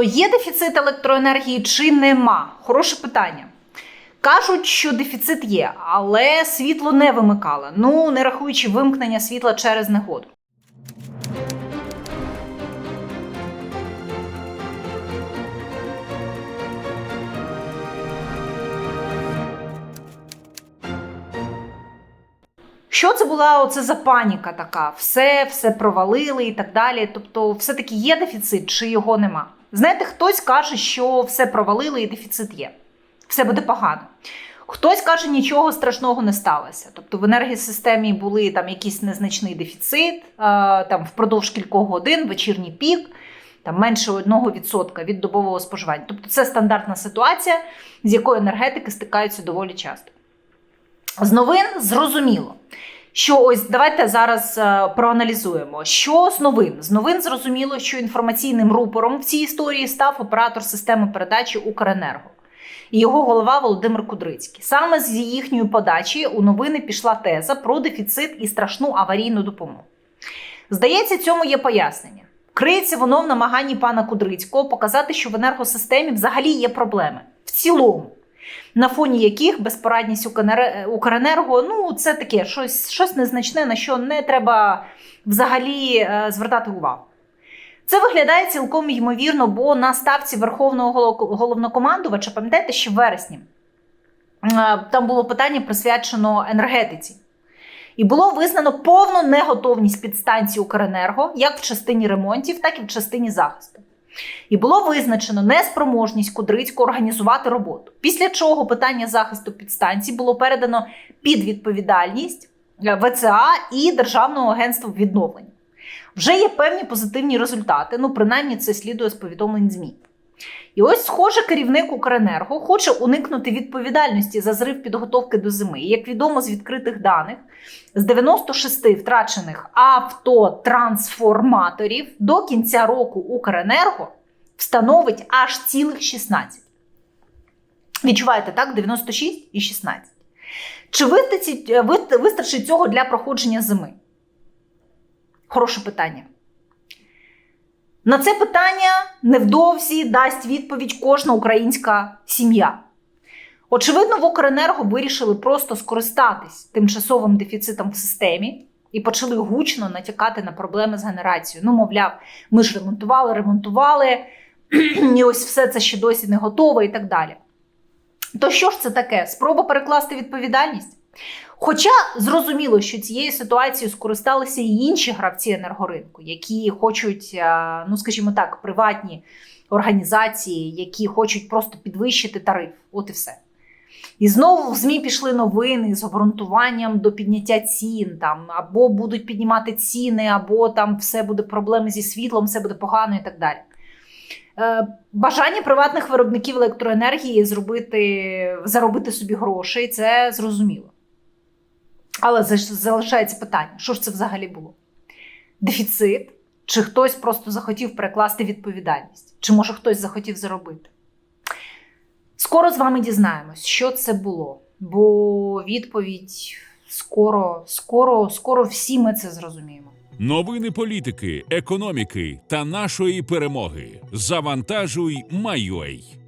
То є дефіцит електроенергії чи нема? Хороше питання. Кажуть, що дефіцит є, але світло не вимикали. Ну, не рахуючи вимкнення світла через негоду. Що це була оце за паніка така? Все, все провалили і так далі. Тобто, все-таки є дефіцит чи його нема? Знаєте, хтось каже, що все провалили і дефіцит є. Все буде погано. Хтось каже, нічого страшного не сталося. Тобто в енергосистемі були там якийсь незначний дефіцит, там впродовж кількох годин, вечірній пік, там менше 1% від добового споживання. Тобто це стандартна ситуація, з якою енергетики стикаються доволі часто. З новин зрозуміло. Що ось давайте зараз е, проаналізуємо. Що з новин? З новин зрозуміло, що інформаційним рупором в цій історії став оператор системи передачі Укренерго і його голова Володимир Кудрицький. Саме з їхньої подачі у новини пішла теза про дефіцит і страшну аварійну допомогу. Здається, цьому є пояснення. Криється воно в намаганні пана Кудрицького показати, що в енергосистемі взагалі є проблеми в цілому на фоні яких безпорадність Укренер- Укренерго ну це таке щось, щось незначне, на що не треба взагалі е, звертати увагу. Це виглядає цілком ймовірно, бо на ставці Верховного головнокомандувача, пам'ятаєте, ще в вересні е, там було питання присвячено енергетиці. І було визнано повну неготовність підстанції Укренерго як в частині ремонтів, так і в частині захисту. І було визначено неспроможність Кудрицького організувати роботу. Після чого питання захисту підстанцій було передано під відповідальність е, ВЦА і Державного агентства відновлення. Вже є певні позитивні результати, ну принаймні це слідує з повідомлень ЗМІ. І ось, схоже, керівник Укренерго хоче уникнути відповідальності за зрив підготовки до зими. І, як відомо з відкритих даних, з 96 втрачених автотрансформаторів до кінця року Укренерго встановить аж цілих 16. Відчуваєте, так? 96 і 16. Чи е, вистачить цього для проходження зими? Хороше питання. На це питання невдовзі дасть відповідь кожна українська сім'я. Очевидно, в Укренерго вирішили просто скористатись тимчасовим дефіцитом в системі і почали гучно натякати на проблеми з генерацією. Ну, мовляв, ми ж ремонтували, ремонтували, і ось все це ще досі не готове і так далі. То що ж це таке? Спроба перекласти відповідальність? Хоча зрозуміло, що цією ситуацією скористалися і інші гравці енергоринку, які хочуть, е, ну скажімо так, приватні організації, які хочуть просто підвищити тариф. От і все. І знову в ЗМІ пішли новини з обґрунтуванням до підняття цін, там або будуть піднімати ціни, або там все буде проблеми зі світлом, все буде погано і так далі. Е, Бажання приватних виробників електроенергії зробити, заробити собі грошей, це зрозуміло. Але залишається питання: що ж це взагалі було? Дефіцит? Чи хтось просто захотів перекласти відповідальність? Чи може хтось захотів заробити? Скоро з вами дізнаємось, що це було. Бо відповідь скоро, скоро, скоро всі ми це зрозуміємо. Новини політики, економіки та нашої перемоги. Завантажуй, майой.